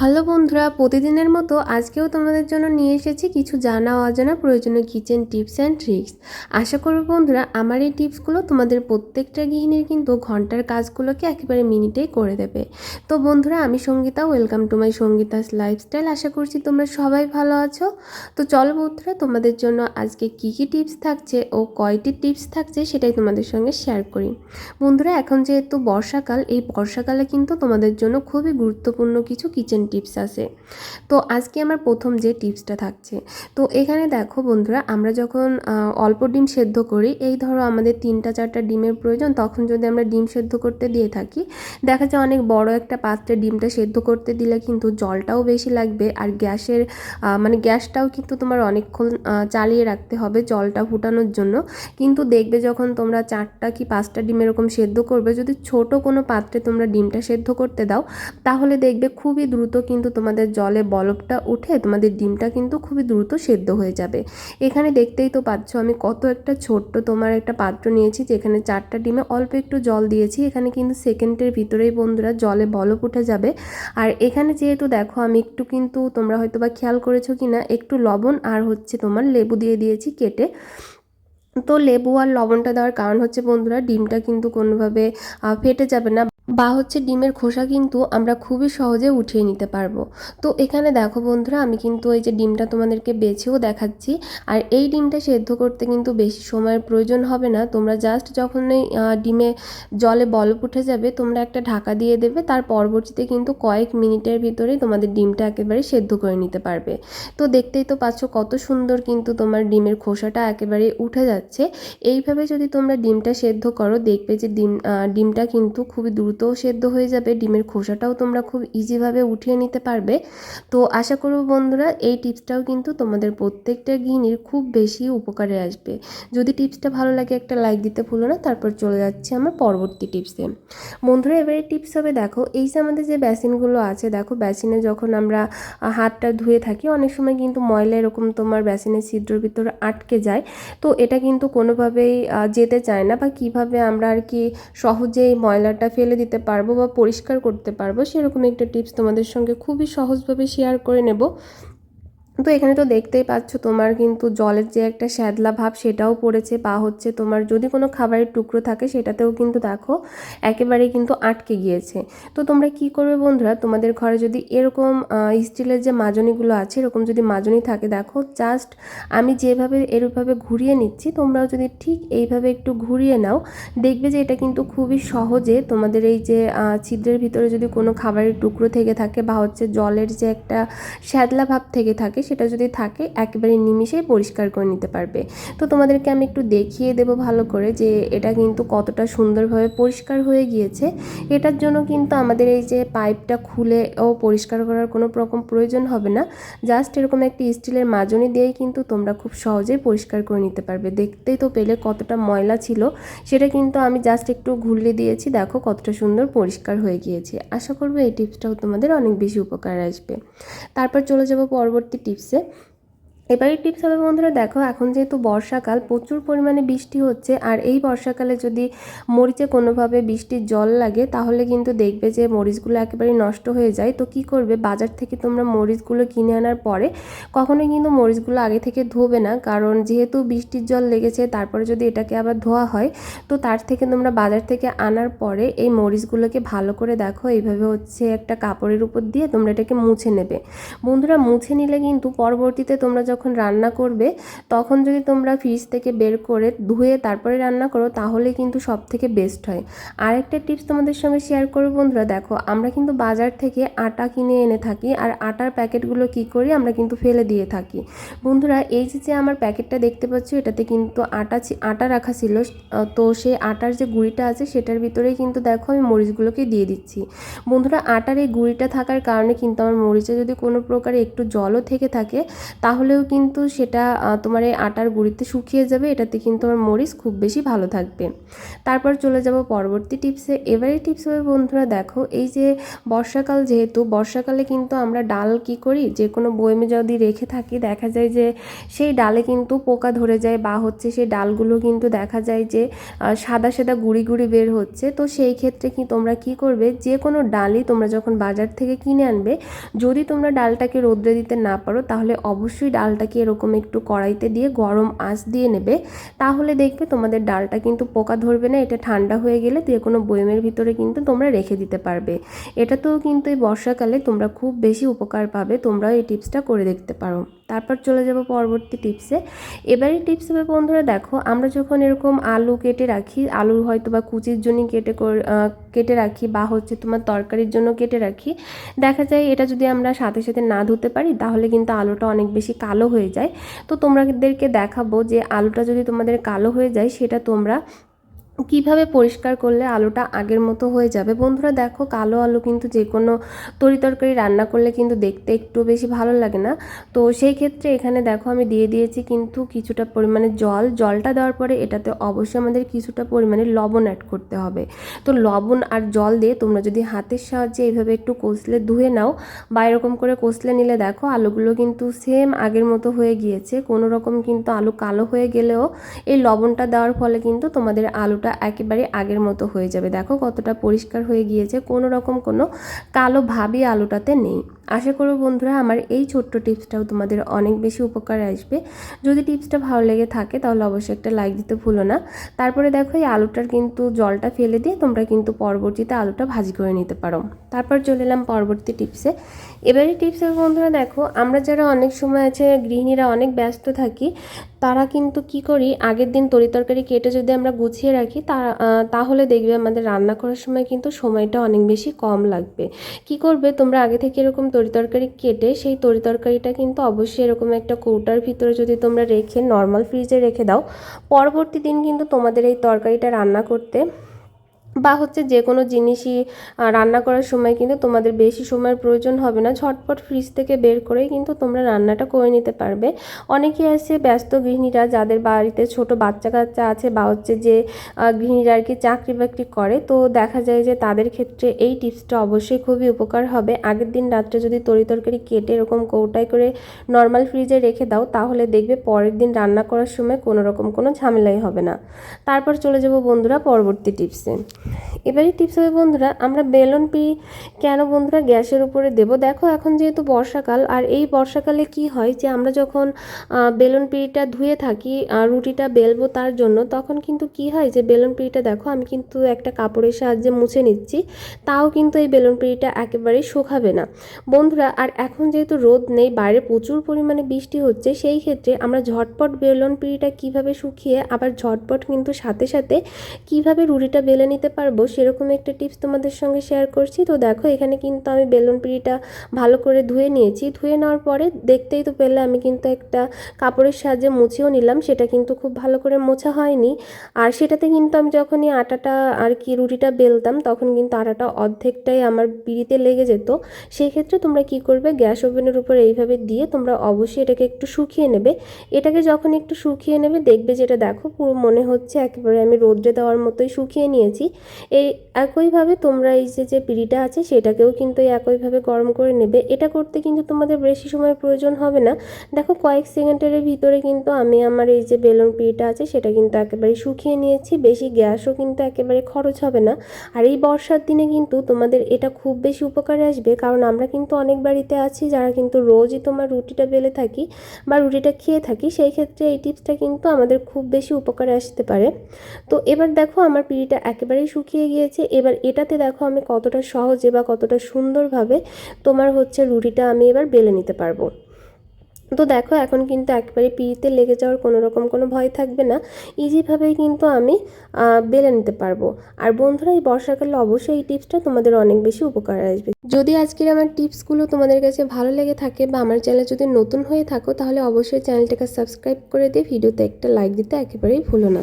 Hello বন্ধুরা, প্রতিদিনের মতো আজকেও তোমাদের জন্য নিয়ে এসেছি কিছু জানা অজানা প্রয়োজনীয় কিচেন টিপস অ্যান্ড ট্রিক্স। আশা করব বন্ধুরা, আমার এই টিপসগুলো তোমাদের প্রত্যেকটা গৃহিণীর কিন্তু ঘণ্টার কাজগুলোকে একেবারে মিনিটেই করে দেবে। তো বন্ধুরা, আমি Sangeeta, welcome to my Sangeeta's lifestyle. আশা করছি তোমরা সবাই ভালো আছো। তো চলো বন্ধুরা, তোমাদের জন্য আজকে কী কী টিপস থাকছে ও কয়টি টিপস থাকছে সেটাই তোমাদের সঙ্গে শেয়ার করি। বন্ধুরা, এখন যেহেতু বর্ষাকাল, এই বর্ষাকালে কিন্তু তোমাদের জন্য খুবই গুরুত্বপূর্ণ কিছু কিচেন টিপস আছে। তো আজকে আমার প্রথম যে টিপসটা থাকছে, তো এখানে দেখো বন্ধুরা, আমরা যখন অল্প ডিম সেদ্ধ করি, এই ধরো আমাদের তিনটা চারটা ডিমের প্রয়োজন, তখন যদি আমরা ডিম সেদ্ধ করতে দিয়ে থাকি, দেখা যায় অনেক বড় একটা পাত্রে ডিমটা সেদ্ধ করতে দিলে কিন্তু জলটাও বেশি লাগবে, আর গ্যাসের মানে গ্যাসটাও কিন্তু তোমার অনেকক্ষণ চালিয়ে রাখতে হবে জলটা ফুটানোর জন্য। কিন্তু দেখবে যখন তোমরা চারটা কি পাঁচটা ডিম এরকম সেদ্ধ করবে, যদি ছোট কোনো পাত্রে তোমরা ডিমটা সেদ্ধ করতে দাও, তাহলে দেখবে খুবই দ্রুত কিন্তু তোমাদের জলে বলবটা উঠে তোমাদের ডিমটা কিন্তু খুবই দ্রুত সেদ্ধ হয়ে যাবে। এখানে দেখতেই তো পাচ্ছ আমি কত একটা ছোট্ট তোমার একটা পাত্র নিয়েছি যেখানে চারটা ডিমে অল্প একটু জল দিয়েছি। এখানে কিন্তু সেকেন্ডের ভিতরেই বন্ধুরা জলে বলব উঠে যাবে। আর এখানে যেহেতু দেখো আমি একটু কিন্তু তোমরা হয়তো বা খেয়াল করেছ কি না একটু লবণ আর হচ্ছে তোমার লেবু দিয়ে দিয়েছি কেটে। তো লেবু আর লবণটা দেওয়ার কারণ হচ্ছে বন্ধুরা ডিমটা কিন্তু কোনোভাবে ফেটে যাবে না। বা হচ্ছে ডিমের খোসা কিন্তু আমরা খুবই সহজে উঠিয়ে নিতে পারব। তো এখানে দেখো বন্ধুরা আমি কিন্তু এই যে ডিমটা তোমাদেরকে বেছেও দেখাচ্ছি। আর এই ডিমটা সেদ্ধ করতে কিন্তু বেশি সময়ের প্রয়োজন হবে না। তোমরা জাস্ট যখনই আহ, ডিমে জলে বলপ উঠে যাবে তোমরা একটা ঢাকা দিয়ে দেবে। তার পরবর্তীতে কিন্তু কয়েক মিনিটের ভিতরে তোমাদের ডিমটা একেবারে সেদ্ধ করে নিতে পারবে। তো দেখতেই তো পাচ্ছ কত সুন্দর কিন্তু তোমার ডিমের খোসাটা একেবারে উঠে যাচ্ছে। এইভাবে যদি তোমরা ডিমটা সেদ্ধ করো দেখবে যে ডিম ডিমটা কিন্তু খুবই দ্রুত সেদ্ধ হয়ে যাবে, ডিমের খোসাটাও তোমরা খুব ইজিভাবে উঠিয়ে নিতে পারবে। তো আশা করব বন্ধুরা, এই টিপসটাও কিন্তু তোমাদের প্রত্যেকটা গৃহিণীর খুব বেশি উপকারে আসবে। যদি টিপসটা ভালো লাগে, একটা লাইক দিতে ভুলো না, তারপর চলে যাচ্ছে আমার পরবর্তী টিপসে। বন্ধুরা, এবারে টিপস হবে, দেখো, এই যে আমাদের যে বেসিনগুলো আছে, দেখো, বেসিনে যখন আমরা হাতটা ধুয়ে থাকি, অনেক সময় কিন্তু ময়লা এরকম তোমার বেসিনের ছিদ্রর ভিতরে আটকে যায়। তো এটা কিন্তু কোনোভাবেই যেতে চায় না বা কীভাবে আমরা আর কি সহজেই ময়লাটা ফেলে দিতে পারব বা পরিষ্কার করতে পারব সেরকম একটা টিপস তোমাদের সঙ্গে খুবই সহজভাবে শেয়ার করে নেব। তো এখানে তো দেখতেই পাচ্ছ তোমার কিন্তু জলের যে একটা শ্যাদলা ভাব সেটাও পড়েছে, বা হচ্ছে তোমার যদি কোনো খাবারের টুকরো থাকে সেটাতেও কিন্তু দেখো একেবারে কিন্তু আটকে গিয়েছে। তো তোমরা কি করবে বন্ধুরা? তোমাদের ঘরে যদি এরকম স্টিলের যে মাজনিগুলো আছে, এরকম যদি মাজনি থাকে, দেখো জাস্ট আমি যেভাবে এরভাবে ঘুরিয়ে নিচ্ছি, তোমরাও যদি ঠিক এইভাবে একটু ঘুরিয়ে নাও, দেখবে যে এটা কিন্তু খুবই সহজে তোমাদের এই যে ছিদ্রের ভিতরে যদি কোনো খাবারের টুকরো থেকে থাকে, বা হচ্ছে জলের যে একটা শ্যাদলা ভাব থেকে থাকে সেটা যদি থাকে, একেবারে নিমিষেই পরিষ্কার করে নিতে পারবে। তো তোমাদেরকে আমি একটু দেখিয়ে দেবো ভালো করে যে এটা কিন্তু কতটা সুন্দরভাবে পরিষ্কার হয়ে গিয়েছে। এটার জন্য কিন্তু আমাদের এই যে পাইপটা খুলে ও পরিষ্কার করার কোনো রকম প্রয়োজন হবে না। জাস্ট এরকম একটি স্টিলের মাজনি দিয়েই কিন্তু তোমরা খুব সহজেই পরিষ্কার করে নিতে পারবে। দেখতেই তো পেলে কতটা ময়লা ছিল। সেটা কিন্তু আমি জাস্ট একটু ঘুরলে দিয়েছি। দেখো কতটা সুন্দর পরিষ্কার হয়ে গিয়েছে। আশা করব এই টিপসটাও তোমাদের অনেক বেশি উপকার আসবে। তারপর চলে যাব পরবর্তী টিপসে। ടിപ്സ് এবারে টিপস হবে বন্ধুরা, দেখো এখন যেহেতু বর্ষাকাল, প্রচুর পরিমাণে বৃষ্টি হচ্ছে, আর এই বর্ষাকালে যদি মরিচে কোনোভাবে বৃষ্টির জল লাগে, তাহলে কিন্তু দেখবে যে মরিচগুলো একেবারে নষ্ট হয়ে যায়। তো কি করবে? বাজার থেকে তোমরা মরিচগুলো কিনে আনার পরে কখনোই কিন্তু মরিচগুলো আগে থেকে ধোবে না, কারণ যেহেতু বৃষ্টির জল লেগেছে, তারপরে যদি এটাকে আবার ধোয়া হয়, তো তার থেকে তোমরা বাজার থেকে আনার পরে এই মরিচগুলোকে ভালো করে দেখো, এইভাবে হচ্ছে একটা কাপড়ের উপর দিয়ে তোমরা এটাকে মুছে নেবে। বন্ধুরা, মুছে নিলে কিন্তু পরবর্তীতে তোমরা যখন রান্না করবে, তখন যদি তোমরা ফ্রিজ থেকে বের করে ধুয়ে তারপরে রান্না করো, তাহলে কিন্তু সব থেকে বেস্ট হয়। আরেকটা টিপস তোমাদের সঙ্গে শেয়ার করব বন্ধুরা, দেখো, আমরা কিন্তু বাজার থেকে আটা কিনে এনে থাকি, আর আটার প্যাকেটগুলো কি করি, আমরা কিন্তু ফেলে দিয়ে থাকি। বন্ধুরা, এই যে আমার প্যাকেটটা দেখতে পাচ্ছ, এটাতে কিন্তু আটা আটা রাখা ছিল তো সেই আটার যে গুঁড়িটা আছে, সেটার ভিতরেই কিন্তু দেখো আমি মরিচগুলোকে দিয়ে দিচ্ছি। বন্ধুরা, আটার এই গুঁড়িটা থাকার কারণে কিন্তু আমার মরিচে যদি কোনো প্রকারে একটু জলও থেকে থাকে, তাহলেও কিন্তু সেটা তোমার এই আটার গুঁড়িতে শুকিয়ে যাবে, এটাতে কিন্তু আমার মরিচ খুব বেশি ভালো থাকবে। তারপর চলে যাব পরবর্তী টিপসে। এবারে টিপস হবে, বন্ধুরা দেখো, এই যে বর্ষাকাল যেহেতু, বর্ষাকালে কিন্তু আমরা ডাল কি করি? যে কোনো বয়মে যদি রেখে থাকি, দেখা যায় যে সেই ডালে কিন্তু পোকা ধরে যায় বা হচ্ছে সেই ডালগুলো কিন্তু দেখা যায় যে সাদা সাদা গুঁড়ি গুঁড়ি বের হচ্ছে। তো সেই ক্ষেত্রে কি তোমরা কি করবে? যে কোনো ডালই তোমরা যখন বাজার থেকে কিনে আনবে, যদি তোমরা ডালটাকে রোদ্রে দিতে না পারো, তাহলে অবশ্যই ডালটাকে এরকম একটু কড়াইতে দিয়ে গরম আঁচ দিয়ে নেবে, তাহলে দেখবে তোমাদের ডালটা কিন্তু পোকা ধরবে না, এটা ঠান্ডা হয়ে গেলে যে কোনো বয়মের ভিতরে কিন্তু তোমরা রেখে দিতে পারবে। এটাতেও কিন্তু এই বর্ষাকালে তোমরা খুব বেশি উপকার পাবে, তোমরাও এই টিপসটা করে দেখতে পারো। তারপর চলে যাব পরবর্তী টিপসে। এবারে টিপস হবে বন্ধুরা দেখো, আমরা যখন এরকম আলু কেটে রাখি, আলু হয়তো বা কুচির জন্য কেটে কেটে রাখি বা হচ্ছে তোমার তরকারির জন্য কেটে রাখি। দেখা যায় এটা যদি আমরা সাথে সাথে না ধুতে পারি, তাহলে কিন্তু আলুটা অনেক বেশি কালো হয়ে যায়। তো তোমাদেরকে দেখাবো যে আলুটা যদি তোমাদের কালো হয়ে যায়, সেটা তোমরা কীভাবে পরিষ্কার করলে আলুটা আগের মতো হয়ে যাবে? বন্ধুরা দেখো, কালো আলু কিন্তু যে কোনো তরি তরকারি রান্না করলে কিন্তু দেখতে একটু বেশি ভালো লাগে না। তো সেই ক্ষেত্রে এখানে দেখো, আমি দিয়ে দিয়েছি কিন্তু কিছুটা পরিমাণে জল। জলটা দেওয়ার পরে এটাতে অবশ্যই আমাদের কিছুটা পরিমাণে লবণ অ্যাড করতে হবে। তো লবণ আর জল দিয়ে তোমরা যদি হাতের সাহায্যে এইভাবে একটু কষলে ধুয়ে নাও বা এরকম করে কষলে নিলে দেখো, আলুগুলো কিন্তু সেম আগের মতো হয়ে গিয়েছে। কোনো রকম কিন্তু আলু কালো হয়ে গেলেও এই লবণটা দেওয়ার ফলে কিন্তু তোমাদের আলুটা একেবারে আগের মতো হয়ে যাবে। দেখো কতটা পরিষ্কার হয়ে গিয়েছে, কোনো রকম কোনো কালো ভাবই আলোটাতে নেই। আশা করব বন্ধুরা আমার এই ছোট্ট টিপসটাও তোমাদের অনেক বেশি উপকারে আসবে। যদি টিপসটা ভালো লেগে থাকে তাহলে অবশ্যই একটা লাইক দিতে ভুলো না। তারপরে দেখো এই আলুটার কিন্তু জলটা ফেলে দিয়ে তোমরা কিন্তু পরবর্তীতে আলুটা ভাজি করে নিতে পারো। তারপর চলে এলাম পরবর্তী টিপসে। এবারে টিপসে বন্ধুরা দেখো, আমরা যারা অনেক সময় আছে গৃহিণীরা অনেক ব্যস্ত থাকি, তারা কিন্তু কি করি, আগের দিন তরি তরকারি কেটে যদি আমরা গুছিয়ে রাখি, তা তাহলে দেখবে আমাদের রান্না করার সময় কিন্তু সময়টা অনেক বেশি কম লাগবে। কি করবে, তোমরা আগে থেকে এরকম তরি তরকারি কেটে সেই তরি তরকারিটা কিন্তু অবশ্যই এরকম একটা কৌটার ভিতরে যদি তোমরা রেখে নর্মাল ফ্রিজে রেখে দাও, পরবর্তী দিন কিন্তু তোমাদের এই তরকারিটা রান্না করতে বা হচ্ছে যে কোনো জিনিসই রান্না করার সময় কিন্তু তোমাদের বেশি সময়ের প্রয়োজন হবে না। ঝটপট ফ্রিজ থেকে বের করেই কিন্তু তোমরা রান্নাটা করে নিতে পারবে। অনেকে আছে ব্যস্ত গৃহিণীরা যাদের বাড়িতে ছোট বাচ্চা কাচ্চা আছে বা হচ্ছে যে গৃহিণীরা আর কি চাকরি বাকরি করে, তো দেখা যায় যে তাদের ক্ষেত্রে এই টিপসটা অবশ্যই খুবই উপকার হবে। আগের দিন রাত্রে যদি তরি তরকারি কেটে এরকম কৌটায় করে নর্মাল ফ্রিজে রেখে দাও, তাহলে দেখবে পরের দিন রান্না করার সময় কোনো রকম কোনো ঝামেলাই হবে না। তারপর চলে যাব বন্ধুরা পরবর্তী টিপসে। এবারে টিপস হবে বন্ধুরা, আমরা বেলুন পি কেন বন্ধুরা গ্যাসের উপরে দেব? দেখো এখন যেহেতু বর্ষাকাল, আর এই বর্ষাকালে কি হয় যে আমরা যখন বেলুন পিড়িটা ধুয়ে থাকি রুটিটা বেলবো তার জন্য, তখন কিন্তু কি হয় যে বেলুন পিড়িটা দেখো, আমি কিন্তু একটা কাপড়ের সাহায্যে মুছে নিচ্ছি, তাও কিন্তু এই বেলুন পিড়িটা একেবারেই শুকাবে না। বন্ধুরা, আর এখন যেহেতু রোদ নেই, বাইরে প্রচুর পরিমাণে বৃষ্টি হচ্ছে, সেই ক্ষেত্রে আমরা ঝটপট বেলুন পিড়িটা কীভাবে শুকিয়ে, আবার ঝটপট কিন্তু সাথে সাথে কীভাবে রুটিটা বেলে নিতে পারব সেরকম একটা টিপস তোমাদের সঙ্গে শেয়ার করছি। তো দেখো, এখানে কিন্তু আমি বেলুন পিড়িটা ভালো করে ধুয়ে নিয়েছি। ধুয়ে নেওয়ার পরে দেখতেই তো পেলে আমি কিন্তু একটা কাপড়ের সাহায্যে মুছেও নিলাম, সেটা কিন্তু খুব ভালো করে মোছা হয়নি। আর সেটাতে কিন্তু আমি যখনই আটাটা আর কি রুটিটা বেলতাম, তখন কিন্তু আটাটা অর্ধেকটাই আমার পিড়িতে লেগে যেত। সেই ক্ষেত্রে তোমরা কি করবে, গ্যাস ওভেনের উপর এইভাবে দিয়ে তোমরা অবশ্যই এটাকে একটু শুকিয়ে নেবে। এটাকে যখন একটু শুকিয়ে নেবে, দেখবে যেটা দেখো, পুরো মনে হচ্ছে একেবারে আমি রোদ্রে দেওয়ার মতোই শুকিয়ে নিয়েছি। এই একইভাবে তোমরা এই যে যে পিঁড়িটা আছে সেটাকেও কিন্তু একইভাবে গরম করে নেবে। এটা করতে কিন্তু তোমাদের বেশি সময় প্রয়োজন হবে না। দেখো কয়েক সেকেন্ডের ভিতরে কিন্তু আমি আমার এই যে বেলুন পিঁড়িটা আছে সেটা কিন্তু একেবারে শুকিয়ে নিয়েছি। বেশি গ্যাসও কিন্তু একেবারে খরচ হবে না। আর এই বর্ষার দিনে কিন্তু তোমাদের এটা খুব বেশি উপকারে আসবে। কারণ আমরা কিন্তু অনেক বাড়িতে আছি যারা কিন্তু রোজই তোমার রুটিটা বেলে থাকি বা রুটিটা খেয়ে থাকি, সেই ক্ষেত্রে এই টিপসটা কিন্তু আমাদের খুব বেশি উপকারে আসতে পারে। তো এবার দেখো আমার পিঁড়িটা একেবারেই শুকিয়ে গিয়েছে। এবার এটাতে দেখো আমি কতটা সহজে বা কতটা সুন্দরভাবে তোমার হচ্ছে রুটিটা আমি এবার বেলে নিতে পারব। তো দেখো এখন কিন্তু একবারে পিড়িতে লেগে যাওয়ার কোনো রকম কোনো ভয় থাকবে না। ইজিভাবেই কিন্তু আমি বেলে নিতে পারব। আর বন্ধুরা, এই বর্ষাকালে অবশ্যই এই টিপসটা তোমাদের অনেক বেশি উপকার আসবে। যদি আজকের আমার টিপসগুলো তোমাদের কাছে ভালো লেগে থাকে বা আমার চ্যানেল যদি নতুন হয়ে থাকো, তাহলে অবশ্যই চ্যানেলটাকে সাবস্ক্রাইব করে দিয়ে ভিডিওতে একটা লাইক দিতে একেবারেই ভুলো না।